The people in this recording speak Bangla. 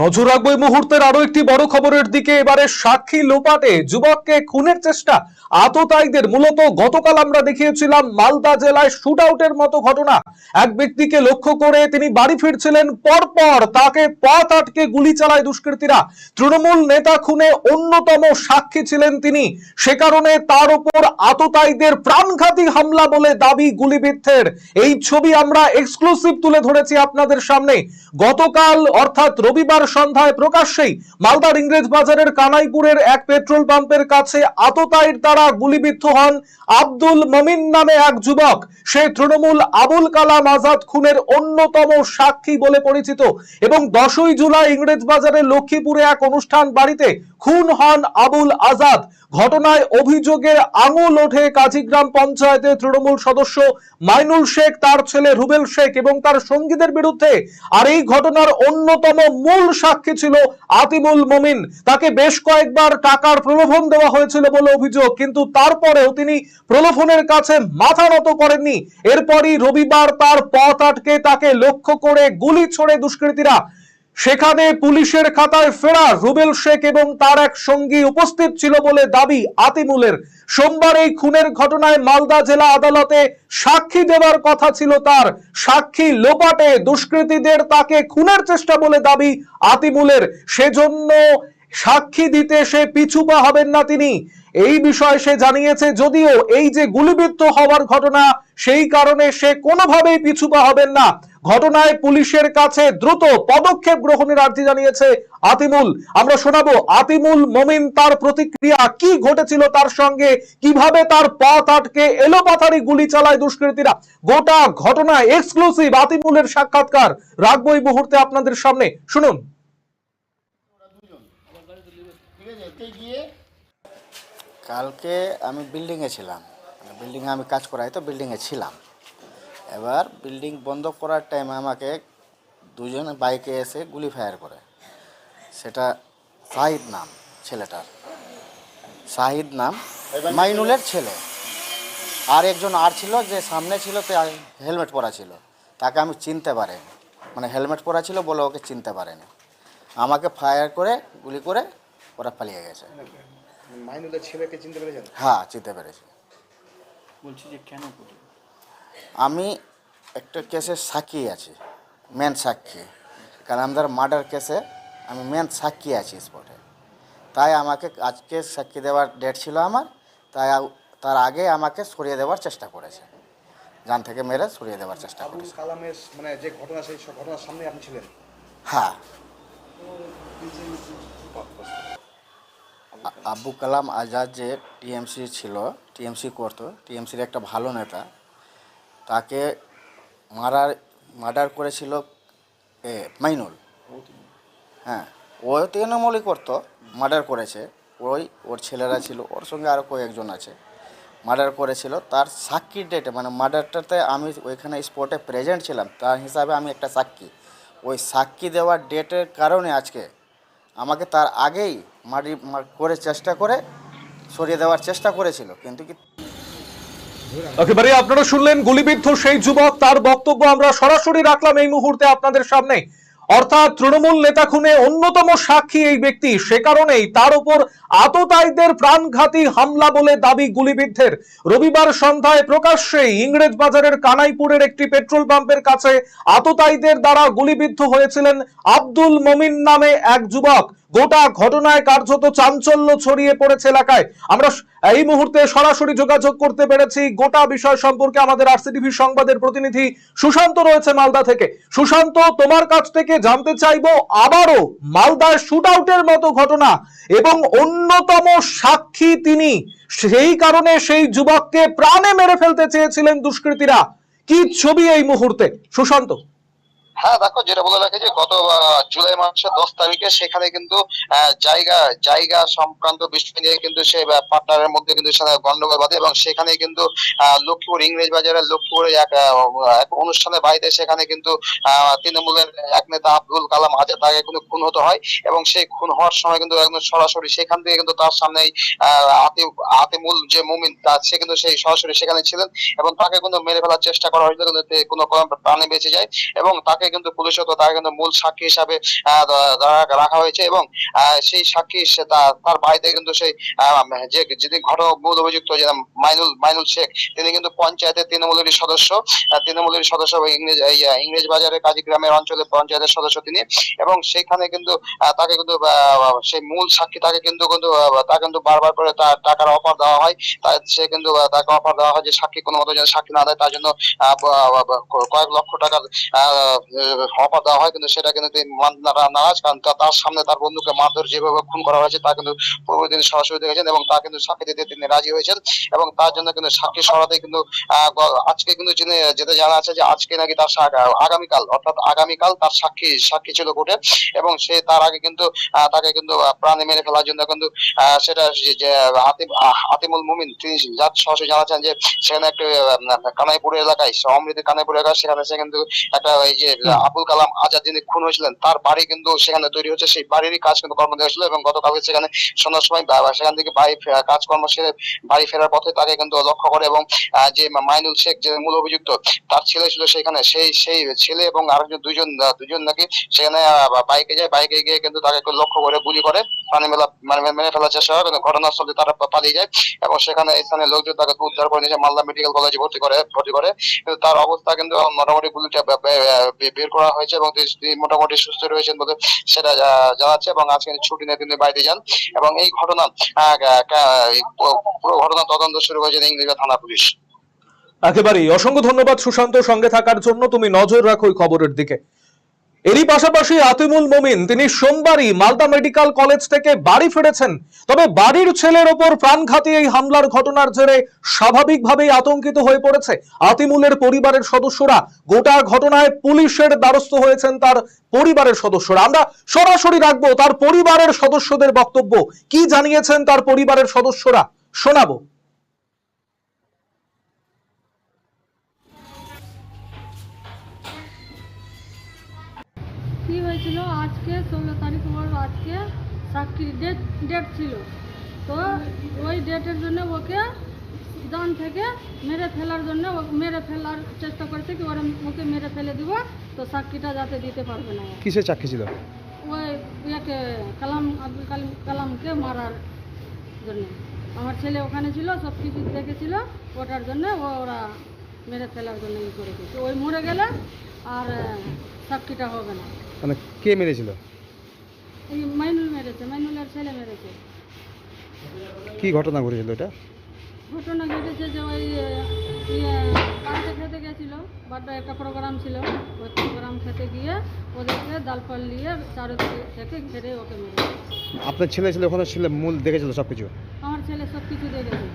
নজর রাখব এই মুহূর্তের আরও একটি বড় খবরের দিকে। এবারে সাক্ষী লোপাটে যুবককে খুনের চেষ্টা। আততায়ীদের মূলত গতকাল আমরা দেখিয়েছিলাম মালদা জেলায় শুট আউটের মতো ঘটনা। এক ব্যক্তিকে লক্ষ্য করে তিনি বাড়ি ফিরছিলেন, পরপর তাকে পথ আটকে গুলি চালায় দুষ্কৃতীরা। তৃণমূল নেতা খুনে অন্যতম সাক্ষী ছিলেন তিনি। সে কারণে তার উপর আততায়ীদের প্রাণঘাতী হামলা বলে দাবি গুলিবিদ্ধের। এই ছবি আমরা এক্সক্লুসিভ তুলে ধরেছি আপনাদের সামনে। গতকাল, অর্থাৎ রবিবার সন্ধ্যায় প্রকাশ্যেই মালদার ইংরেজ বাজারের কানাইপুরের এক পেট্রোল পাম্পের কাছে আততায়ীর দ্বারা গুলিবিদ্ধ হন আব্দুল মমিন নামে এক যুবক। সে তৃণমূল আবুল কালাম আজাদ খুনের অন্যতম সাক্ষী বলে পরিচিত এবং দশই জুলাই ইংরেজ বাজারের লক্ষ্মীপুরে এক অনুষ্ঠান বাড়িতে খুন হন আবুল আজাদ। ঘটনায় অভিযোগের আঙুল ওঠে কাজীগ্রাম পঞ্চায়েতের তৃণমূল সদস্য মাইনুল শেখ, তার ছেলে রুবেল শেখ এবং তার সঙ্গীদের বিরুদ্ধে। আর এই ঘটনার অন্যতম মূল সাক্ষী ছিল আতিমুল মমিন। তাকে বেশ কয়েকবার টাকার প্রলোভন দেওয়া হয়েছিল বলে অভিযোগ, কিন্তু তারপরেও তিনি প্রলোভনের কাছে মাথা নত করেননি। এরপরই রবিবার তার পথ আটকে তাকে লক্ষ্য করে গুলি ছোড়ে দুষ্কৃতীরা। সেখানে পুলিশের খাতায় ফেরা রুবেল শেখ এবং তার এক সঙ্গী উপস্থিত ছিল বলে দাবি আতিমুলের। সোমবার এই খুনের ঘটনায় মালদা জেলা আদালতে সাক্ষী দেওয়ার কথা ছিল তার। সাক্ষী লোপাটে দুষ্কৃতীদের তাকে খুনের চেষ্টা বলে দাবি আতিমুলের। সেজন্য সাক্ষী দিতে সে পিছু পা হবেন না তিনি। এই বিষয়ে সে জানিয়েছে, যদিও এই যে গুলিবিদ্ধ হওয়ার ঘটনা, সেই কারণে সে কোনোভাবেই পিছু পা হবেন না। ঘটনায় পুলিশের কাছে দ্রুত পদক্ষেপ গ্রহণের আর্জি জানিয়েছে আতিমুল। আমরা শোনাবো, আতিমুল মমিন তার প্রতিক্রিয়া কি ঘটেছিল তার সঙ্গে? কীভাবে তার পথ আটকে এলোপাথারি গুলি চালায় দুষ্কৃতীরা? গোটা ঘটনা এক্সক্লুসিভ আতিমুলের সাক্ষাৎকার রাখব এই মুহূর্তে আপনাদের সামনে। শুনুন। কালকে আমি বিল্ডিংয়ে ছিলাম। বিল্ডিংয়ে আমি কাজ করাই তো বিল্ডিংয়ে ছিলাম। এবার বিল্ডিং বন্ধ করার টাইমে আমাকে দুজন বাইকে এসে গুলি ফায়ার করে। সেটা শাহিদ নাম ছেলেটার। শাহিদ নাম মাইনুলের ছেলে। আর একজন আর ছিল যে সামনে ছিল তে হেলমেট পরা ছিল। তাকে আমি চিনতে পারিনি। মানে হেলমেট পরা ছিল বলে ওকে চিনতে পারেনি। আমাকে ফায়ার করে গুলি করে ওরা পালিয়ে গেছে। মাইনুলের ছেলেকে চিনতে পেরেছেন? হ্যাঁ চিনতে পেরেছি। বলছি যে কেন করি আমি একটা কেসের সাক্ষী আছি মেন সাক্ষী। কারণ আমাদের মার্ডার কেসে আমি মেন সাক্ষী আছি স্পটে তাই আমাকে আজকে সাক্ষী দেওয়ার ডেট ছিল আমার তাই তার আগে আমাকে সরিয়ে দেওয়ার চেষ্টা করেছে। জান থেকে মেরে সরিয়ে দেওয়ার চেষ্টা করেছে। কালামের মানে যে ঘটনা সেই ঘটনার সামনে আপনি ছিলেন? হ্যাঁ। আব্বু কালাম। আজাদ যে টিএমসি ছিল টিএমসি করতো টিএমসির একটা ভালো নেতা। তাকে মারার, মার্ডার করেছিল এ, মাইনুল। হ্যাঁ ও তৃণমূলই করতো, মার্ডার করেছে। ওই, ওর ছেলেরা ছিল, ওর সঙ্গে আরও কয়েকজন আছে। মার্ডার করেছিল, তার সাক্ষীর ডেটে মানে মার্ডারটাতে আমি ওইখানে স্পটে প্রেজেন্ট ছিলাম, তার হিসাবে আমি একটা সাক্ষী। ওই সাক্ষী দেওয়ার ডেটের কারণে আজকে আমাকে তার আগেই মারি করে চেষ্টা করে সরিয়ে দেওয়ার চেষ্টা করেছিল, কিন্তু কি একেবারে আপনারা শুনলেন গুলিবিদ্ধ সেই যুবক, তার বক্তব্য আমরা সরাসরি রাখলাম এই মুহূর্তে আপনাদের সামনে। অর্থাৎ তৃণমূল নেতা খুনে অন্যতম সাক্ষী এই ব্যক্তি, সে কারণেই তার উপর আততায়ীদের প্রাণঘাতী হামলা বলে দাবি গুলিবিদ্ধের। রবিবার সন্ধ্যায় প্রকাশ্যেই ইংরেজ বাজারের কানাইপুরের একটি পেট্রোল পাম্পের কাছে আততায়ীদের দ্বারা গুলিবিদ্ধ হয়েছিলেন আব্দুল মমিন নামে এক যুবক। গোটা ঘটনায় কার্যত চাঞ্চল্য ছড়িয়ে পড়েছে এলাকায়। আমরা এই মুহূর্তে সরাসরি যোগাযোগ করতে পেরেছি গোটা বিষয় সম্পর্কে আমাদের আরসিটিভি সংবাদের প্রতিনিধি সুশান্ত রয়েছে মালদা থেকে। সুশান্ত, তোমার কাছ থেকে জানতে চাইব আবারও মালদায় শুট আউটের মতো ঘটনা এবং অন্যতম সাক্ষী তিনি। সেই কারণে সেই যুবককে প্রাণে মেরে ফেলতে চেয়েছিলেন দুষ্কৃতীরা। কি ছবি এই মুহূর্তে? সুশান্ত। হ্যাঁ দেখো, যেটা বলে রাখে যে গত জুলাই মাসের দশ তারিখে সেখানে কিন্তু জায়গা জায়গা সংক্রান্ত বিষয় নিয়ে কিন্তু সেই পার্টনারের মধ্যে কিন্তু গন্ডগোল বাঁধে এবং সেখানে কিন্তু লক্ষ্মীপুর ইংরেজ বাজারের লক্ষ্মীপুরে এক অনুষ্ঠানের বাড়িতে সেখানে কিন্তু তৃণমূলের এক নেতা আব্দুল কালাম আজাদ তাকে কিন্তু খুন হতে হয় এবং সেই খুন হওয়ার সময় কিন্তু একদম সরাসরি সেখান থেকে কিন্তু তার আতিম আতিমুল যে মুমিন তার সে কিন্তু সেই সরাসরি সেখানে ছিলেন এবং তাকে কিন্তু মেরে ফেলার চেষ্টা করা হয়েছিল, কিন্তু কোনো কোনো প্রাণে বেঁচে যায় এবং তাকে তাকে কিন্তু পুলিশ তো তাকে কিন্তু মূল সাক্ষী হিসাবে রাখা হয়েছে এবং সেই সাক্ষী তার বাড়িতে কিন্তু সেই যে যিনি ঘটনা মূল অভিযুক্ত মাইনুল মাইনুল শেখ, তিনি কিন্তু পঞ্চায়েতের তৃণমূলেরই সদস্য তৃণমূলের সদস্য এবং ইংরেজ ইংরেজ বাজারের কাজী গ্রামের অঞ্চলের পঞ্চায়েতের সদস্য তিনি এবং সেখানে কিন্তু তাকে কিন্তু সেই মূল সাক্ষী তাকে কিন্তু কিন্তু তাকে কিন্তু বারবার করে তার টাকার অফার দেওয়া হয়। তার সে কিন্তু তাকে অফার দেওয়া হয় যে সাক্ষী কোনো মতো যেন সাক্ষী না দেয়, তার জন্য কয়েক লক্ষ টাকার অফার দেওয়া হয়, কিন্তু সেটা কিন্তু তিনি নারাজ। কারণ তার সামনে তার বন্ধুকে মারধর যেভাবে খুন করা হয়েছে, তা কিন্তু পূর্ব তিনি সরাসরি দেখেছেন এবং তা কিন্তু সাক্ষী দিতে তিনি রাজি হয়েছেন এবং তার জন্য কিন্তু সাক্ষী সরাতে কিন্তু আজকে কিন্তু যেটা জানা আছে যে আজকে নাকি তার আগামীকাল, অর্থাৎ আগামীকাল তার সাক্ষী সাক্ষী ছিল কোর্টে এবং সে তার আগে কিন্তু তাকে কিন্তু প্রাণে মেরে ফেলার জন্য কিন্তু সেটা যে- যে আতিমুল মুমিন, তিনি যার সরাসরি জানাচ্ছেন যে সেখানে একটা কানাইপুর এলাকায় অমৃত কানাইপুর এলাকায় সেখানে সে কিন্তু একটা এই যে আবুল কালাম আজাদ যিনি খুন হয়েছিলেন, তার বাড়ি কিন্তু সেখানে তৈরি হচ্ছে সেই বাড়িরই কাজ কিন্তু কর্ম দেওয়া ছিল এবং গতকালকে সেখানে সন্ধ্যার সময় সেখান থেকে বাড়ি কাজকর্ম সেরে বাড়ি ফেরার পথে তাকে কিন্তু লক্ষ্য করে এবং যে মাইনুল শেখ যে মূল অভিযুক্ত, তার ছেলে ছিল সেখানে। সেই সেই ছেলে এবং আরেকজন দুইজন দুজন নাকি সেখানে বাইকে যায়। বাইকে গিয়ে কিন্তু তাকে লক্ষ্য করে, গুলি করে। পানি মেলা মানে মেরে ফেলার চেষ্টা হয় ঘটনাস্থলে তারা পালিয়ে যায় এবং সেখানে স্থানীয় লোকজন তাকে উদ্ধার করে নিয়ে মালদা মেডিকেল কলেজে ভর্তি করে ভর্তি করে। কিন্তু তার অবস্থা কিন্তু মোটামুটি গুলিটা বের করা হয়েছে এবং তিনি মোটামুটি সুস্থ রয়েছেন বলে সেটা জানাচ্ছে এবং আজকে ছুটি নিয়ে তিনি বাড়িতে যান এবং এই ঘটনা পুরো- ঘটনা তদন্ত শুরু করেছেন ইংরেজি থানা পুলিশ। একেবারেই। অসংখ্য ধন্যবাদ সুশান্ত সঙ্গে থাকার জন্য। তুমি নজর রাখো ওই খবরের দিকে। এরই পাশাপাশি আতিমুল মমিন, তিনি সোমবারই মালদা মেডিকেল কলেজ থেকে বাড়ি ফিরেছেন। তবে বাড়ির ছেলের ওপর প্রাণঘাতী এই হামলার ঘটনার জেরে স্বাভাবিকভাবেই আতঙ্কিত হয়ে পড়েছে। আতিমুলের পরিবারের সদস্যরা গোটা ঘটনায় পুলিশের দ্বারস্থ হয়েছেন তার পরিবারের সদস্যরা। আমরা সরাসরি রাখব তার পরিবারের সদস্যদের বক্তব্য। কি জানিয়েছেন তার পরিবারের সদস্যরা? শোনাবো। হয়েছিল আজকে ষোলো তারিখ ওর আজকে সাক্ষীর ডেট ডেট ছিল। তো ওই ডেটের জন্য ওকে জান থেকে মেরে ফেলার জন্য মেরে ফেলার চেষ্টা করছে কি ওরা ওকে মেরে ফেলে দিব তো সাক্ষীটা যাতে দিতে পারবে না। কিসের চাকরি ছিল? ওই ইয়াকে কালাম আব্দুল কালাম কালামকে মারার জন্য। আমার ছেলে ওখানে ছিল সব কিছু দেখেছিল ওটার জন্য ওরা মেরে ফেলার জন্য ই করেছে। তো ওই মরে গেলে আর সাক্ষীটা হবে না। মানে কে মেরেছিল? এই মাইনুল মেরেছে মাইনুলের ছেলে মেরেছে। কি ঘটনা ঘটেছিল এটা? ঘটনা ঘটেছে যে ওই ইয়ে পার্কে খেতে গেছিল বাড্ডা একটা প্রোগ্রাম ছিল ওই প্রোগ্রাম খেতে গিয়ে ওদেরকে দালপাল নিয়ে চারোদিকে থেকে ঘেরে ওকে মেরেছে আপনার ছেলে ছিল ওখানে ছিল মূল দেখেছিল সব কিছু আমার ছেলে সব কিছু দেখেছে